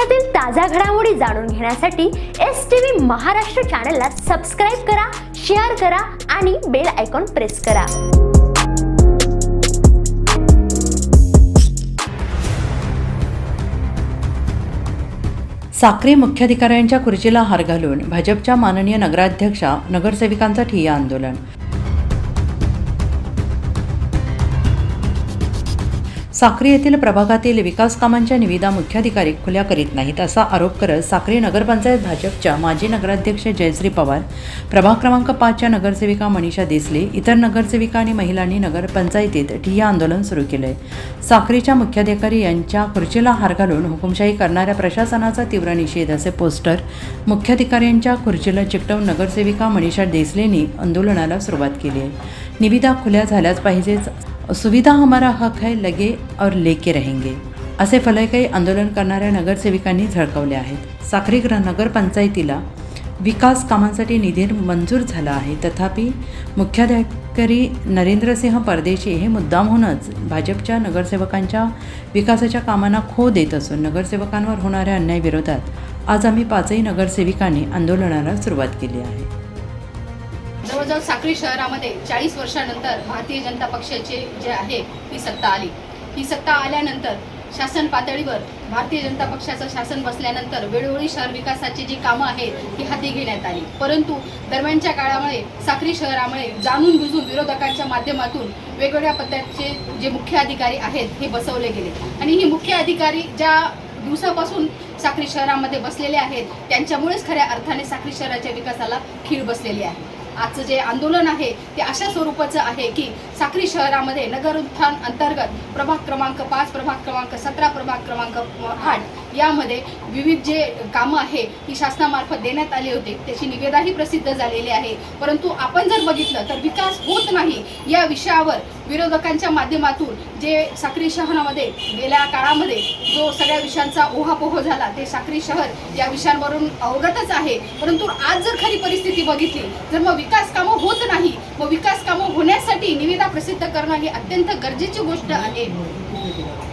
देशातील ताज्या घडामोडी जाणून घेण्यासाठी एस टी व्ही महाराष्ट्र चॅनलला सबस्क्राईब करा शेअर करा आणि बेल आयकॉन प्रेस करा. साक्री मुख्याधिकाऱ्यांच्या खुर्चीला हार घालून भाजपच्या माननीय नगराध्यक्षा नगरसेविकांचं ठिय्या आंदोलन. साक्री येथील प्रभागातील विकास कामांच्या निविदा मुख्याधिकारी खुल्या करीत नाहीत असा आरोप करत साक्री नगरपंचायत भाजपच्या माजी नगराध्यक्ष जयश्री पवार प्रभाग क्रमांक पाचच्या नगरसेविका मनीषा देसले इतर नगरसेविका आणि महिलांनी नगरपंचायतीत ठिय्या आंदोलन सुरू केलंय. साक्रीच्या मुख्याधिकारी यांच्या खुर्चीला हार घालून हुकुमशाही करणाऱ्या प्रशासनाचा तीव्र निषेध असे पोस्टर मुख्याधिकाऱ्यांच्या खुर्चीला चिकटवून नगरसेविका मनीषा देसलेंनी आंदोलनाला सुरुवात केली आहे. निविदा खुल्या झाल्याच पाहिजेच सुविधा हमारा हक है लगे और लेके रहेंगे। असे फलकही आंदोलन करणाऱ्या नगरसेविकांनी झळकवले आहेत साक्री ग्र नगरपंचायतीला विकास कामांसाठी निधी मंजूर झाला आहे. तथापि मुख्याधिकारी नरेंद्रसिंह परदेशी हे मुद्दामहूनच भाजपच्या नगरसेवकांच्या विकासाच्या कामांना खो देत असून नगरसेवकांवर होणाऱ्या अन्यायाविरोधात आज आम्ही पाचही नगरसेविकांनी आंदोलनाला सुरुवात केली आहे. जवळजवळ साखळी शहरामध्ये चाळीस वर्षानंतर भारतीय जनता पक्षाचे जे आहे ही सत्ता आली. ही सत्ता आल्यानंतर शासन पातळीवर भारतीय जनता पक्षाचं शासन बसल्यानंतर वेळोवेळी शहर विकासाची जी कामं आहेत ती हाती घेण्यात आली. परंतु दरम्यानच्या काळामुळे साखरी शहरामुळे जाणून बुजून विरोधकांच्या माध्यमातून वेगवेगळ्या पद्धतीचे जे मुख्य अधिकारी आहेत हे बसवले गेले. आणि ही मुख्य अधिकारी ज्या दिवसापासून साखरी शहरामध्ये बसलेले आहेत त्यांच्यामुळेच खऱ्या अर्थाने साखरी शहराच्या विकासाला खीळ बसलेली आहे. आजचं जे आंदोलन आहे ते अशा स्वरूपाचं आहे की साक्री शहरामध्ये नगर उत्थान अंतर्गत प्रभाग क्रमांक पाच प्रभाग क्रमांक सतरा प्रभाग क्रमांक आठ यामध्ये विविध जे कामं आहे ही शासनामार्फत देण्यात आली होती. त्याची निवेदाही प्रसिद्ध झालेली आहे. परंतु आपण जर बघितलं तर विकास होत नाही या विषयावर विरोधकांच्या माध्यमातून जे साक्री शहरामध्ये गेल्या काळामध्ये जो सगळ्या विषयांचा ओहापोह झाला ते साक्री शहर या विषयांवरून अवगतच आहे. परंतु आज जर खरी परिस्थिती बघितली तर मग विकास कामं होत नाही व विकास कामं होण्यासाठी निविदा प्रसिद्ध करणं ही अत्यंत गरजेची गोष्ट आहे.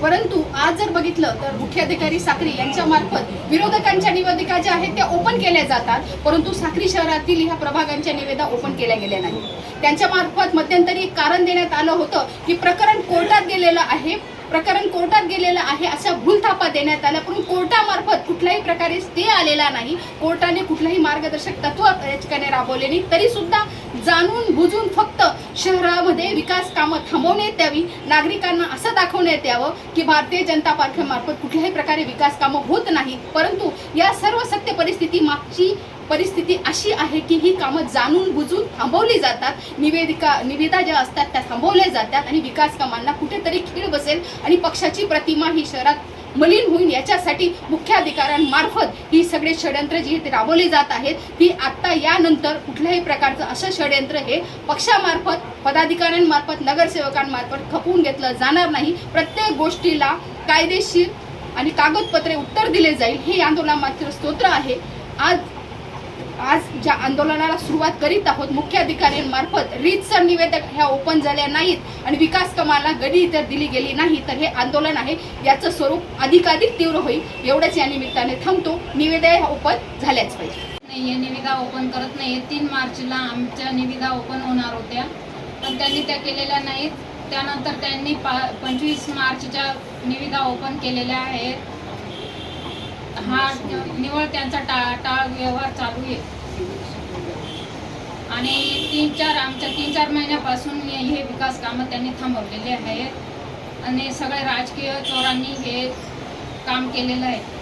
परंतु आज जर बघितलं तर मुख्याधिकारी साक्री यांच्या मार्फत विरोधकांच्या निवेदिका ज्या आहेत त्या ओपन केल्या जातात. परंतु साक्री शहरातील ह्या प्रभागांच्या निवेदा ओपन केल्या गेल्या नाही त्यांच्या मार्फत मध्यंतरी एक कारण देण्यात आलं होतं की प्रकरण कोर्टात गेलेलं आहे. प्रकरण कोर्टात गेलेलं आहे अशा भूलथापा देण्यात आल्या पण कोर्टामार्फत कुठल्याही प्रकारे स्टे आलेला नाही. कोर्टाने कुठलंही मार्गदर्शक तत्व या ठिकाणी राबवले नाही. तरी सुद्धा जाणून बुजून फक्त शहरामध्ये विकास कामं थांबवण्यात यावी. नागरिकांना असं दाखवण्यात यावं की भारतीय जनता पार्टीमार्फत कुठल्याही प्रकारे विकास कामं होत नाही. परंतु या सर्व सत्य परिस्थिती मागची परिस्थिती अशी आहे की ही कामं जाणून बुजून थांबवली जातात. निवेदिका निविदा ज्या असतात त्या थांबवल्या जातात आणि विकास कामांना कुठेतरी खीळ बसेल आणि पक्षाची प्रतिमा ही शहरात मलिन होईल याच्यासाठी मुख्याधिकाऱ्यांमार्फत ही सगळे षडयंत्र जी ते राबवली जात आहेत ती आत्ता यानंतर कुठल्याही प्रकारचं असं षडयंत्र हे पक्षामार्फत पदाधिकाऱ्यांमार्फत नगरसेवकांमार्फत खपवून घेतलं जाणार नाही. प्रत्येक गोष्टीला कायदेशीर आणि कागदपत्रे उत्तर दिले जाईल हे आंदोलनामागचं स्तोत्र आहे. आज आज ज्या आंदोलनाला सुरुवात करीत आहोत मुख्य अधिकाऱ्यांमार्फत रीतसर निवेदक ह्या ओपन झाल्या नाहीत आणि विकास कामाला गडी इतर दिली गेली नाही तर हे आंदोलन आहे याचं स्वरूप अधिकाधिक तीव्र होईल एवढंच या निमित्ताने थांबतो. निवेदन ह्या ओपन झाल्याच पाहिजे. नाही आहे निविदा ओपन करत नाही. तीन मार्चला आमच्या निविदा ओपन होणार होत्या. पण त्यांनी त्या केलेल्या नाहीत. त्यानंतर त्यांनी पा पंचवीस मार्चच्या निविदा ओपन केलेल्या आहेत. हा निवळ त्यांचा टाळ टाळ व्यवहार चालू आहे. आणि तीन चार आमच्या तीन चार महिन्यापासून हे विकास कामं त्यांनी थांबवलेले आहेत. आणि सगळे राजकीय चोरांनी हे काम केलेलं आहे.